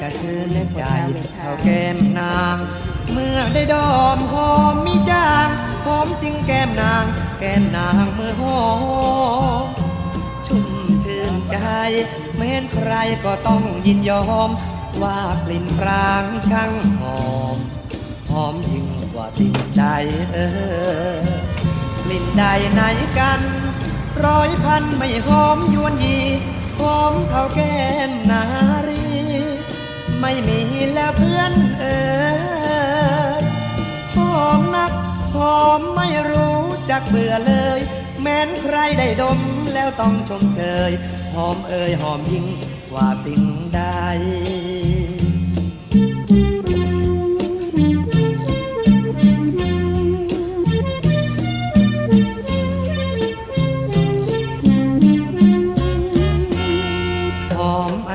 จะชื่นใจเท่าแก้มนาง เมื่อได้ดอมหอมมีจางหอมจริงแก้มนาง แก้มนางเมื่อหอมชุ่มชื่นใจไม่เห็นใครก็ต้องยินยอม ว่ากลิ่นปรางช่างหอม หอมยิ่งกว่าสิ่งใดเออกลิ่นใดไหนกัน ร้อยพันไม่หอมยวนยีหอมเท่าแก้มนารี ไม่มีแล้วเพื่อนเออหอมนักหอมไม่รู้จักเบื่อเลย แม้นใครได้ดมแล้วต้องชมเชย หอมเอ่ยหอมยิ่งกว่าติ่งใด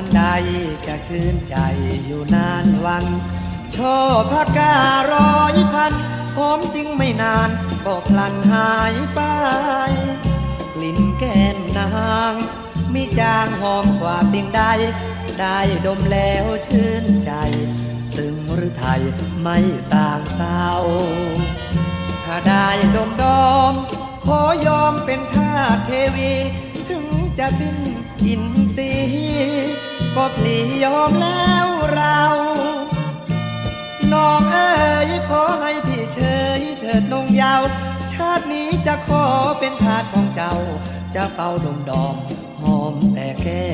อมอันใดจะชื่นใจอยู่นานวันชอบพักการ้อยพันหอมจริงไม่นานก็พลันหายไป กลิ่นแก้มนางมีจางหอมกว่าสิ่งใด ได้ดมแล้วชื่นใจ ซึ่งหรือไทยไม่สางเศร้า ถ้าได้ดมดอม ขอยอมเป็นทาสเทวี ถึงจะสิ้นอินทรีย์ ก็พลียอมแล้วเรา น้องเอ๋ยขอให้พี่เชยเถิดนงยาว ชาตินี้จะขอเป็นทาสของเจ้า จะเฝ้าดมดอมหอมแต่แก้